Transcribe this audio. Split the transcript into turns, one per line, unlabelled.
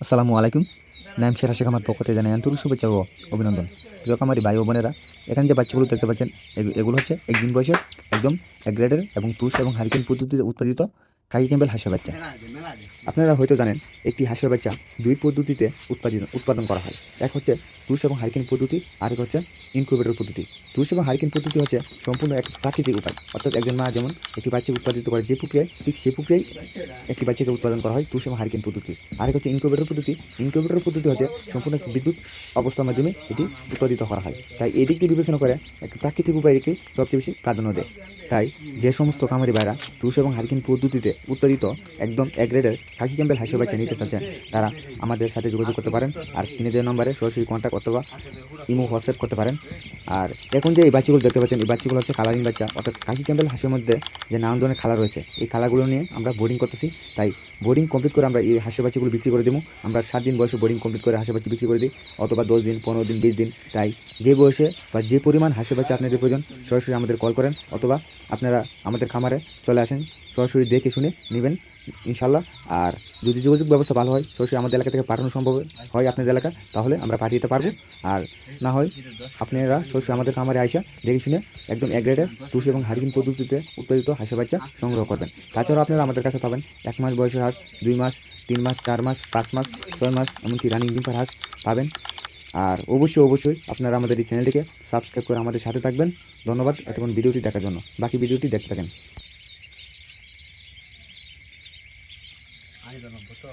আসসালামু আলাইকুম। নাম শের হাসিক আমার পক্ষ থেকে জানাই আন্তরিক শুভেচ্ছা ও অভিনন্দন। প্রিয় আমার ভাই ও বোনেরা, এখানে যে বাচ্চাগুলো দেখতে পাচ্ছেন এগু- এগুলো হচ্ছে একদিন বয়সের একদম এক গ্রেডের এবং তুষ এবং হারিকেন পদ্ধতিতে উৎপাদিত কাকি ক্যাম্বেল হাঁসের বাচ্চা। আপনারা হয়তো জানেন, একটি হাঁসের বাচ্চা দুই পদ্ধতিতে উৎপাদিত, উৎপাদন করা হয়। এক হচ্ছে তুষ এবং হারিকেন পদ্ধতি আর এক হচ্ছে ইনকিউবেটর পদ্ধতি। তুষ এবং হারিকেন পদ্ধতি হচ্ছে সম্পূর্ণ এক প্রাকৃতিক উপায় অর্থাৎ একজন মা যেমন একটি বাচ্চা উৎপাদিত করে যে প্রক্রিয়ায়, ঠিক সেই প্রক্রিয়ায় একটি বাচ্চাকে উৎপাদন করা হয় তুষ এবং হারিকেন পদ্ধতি। আরেক হচ্ছে ইনকিউবেটর পদ্ধতি। ইনকিউবেটর পদ্ধতি হচ্ছে সম্পূর্ণ একটি বিদ্যুৎ অবস্থার মাধ্যমে এটি উৎপাদিত করা হয়। তাই এই দিকটি বিবেচনা করে একটি প্রাকৃতিক উপায়কে সবচেয়ে বেশি প্রাধান্য দেয়। তাই যে সমস্ত কামারি বাইরা তুষ এবং হারিকেন পদ্ধতিতে উৎপাদিত একদম এক গ্রেডের খাকি ক্যাম্বেল হাসি বাচ্চা নিতে চাচ্ছেন। তারা আমাদের সাথে যোগাযোগ করতে পারেন আর স্ক্রিনে দেওয়া নম্বরে সরাসরি কন্ট্যাক্ট অথবা ইমো হোয়াটসঅ্যাপ করতে পারেন। আর এখন যে এই বাচ্চাগুলো দেখতে পাচ্ছেন, এই বাচ্চাগুলো হচ্ছে কালারিং বাচ্চা। অর্থাৎ কাকি ক্যাম্বেল হাঁসের মধ্যে যে নানান ধরনের কালার রয়েছে, এই কালারগুলো নিয়ে আমরা বোর্ডিং করতেছি। তাই বোর্ডিং কমপ্লিট করে আমরা এই হাঁসের বাচ্চাগুলো বিক্রি করে দেবো। আমরা সাত দিন বয়সে বোর্ডিং কমপ্লিট করে হাঁসের বাচ্চা বিক্রি করে দিই, অথবা দশ দিন, পনেরো দিন, বিশ দিন। তাই যে বয়সে বা যে পরিমাণ হাঁসের বাচ্চা আপনাদের প্রয়োজন, সরাসরি আমাদের কল করেন, অথবা আপনারা আমাদের খামারে চলে আসেন। সরাসরি দেখে শুনে নেবেন, ইনশাল্লাহ। আর যদি যোগাযোগ ব্যবস্থা ভালো হয়, সরাসরি আমাদের এলাকা থেকে পাঠানো সম্ভব হয় আপনাদের এলাকা, তাহলে আমরা পাঠিয়ে দিতে পারব। আর না হয় আপনারা সরাসরি আমাদের খামারে আইসা দেখে শুনে একদম এক গ্রেডের তুষ এবং হারিকিন পদ্ধতিতে উৎপাদিত হাঁসের বাচ্চা সংগ্রহ করবেন। তাছাড়াও আপনারা আমাদের কাছে পাবেন এক মাস বয়সের হাঁস, দুই মাস, তিন মাস, চার মাস, পাঁচ মাস, ছয় মাস, এমনকি রানিং ডিম্পার হাঁস পাবেন। আর অবশ্যই অবশ্যই আপনারা আমাদের এই চ্যানেলটিকে সাবস্ক্রাইব করে আমাদের সাথে থাকবেন। ধন্যবাদ, এতক্ষণ ভিডিওটি দেখার জন্য। বাকি ভিডিওটি দেখতে থাকেন। Ahí lo han puesto.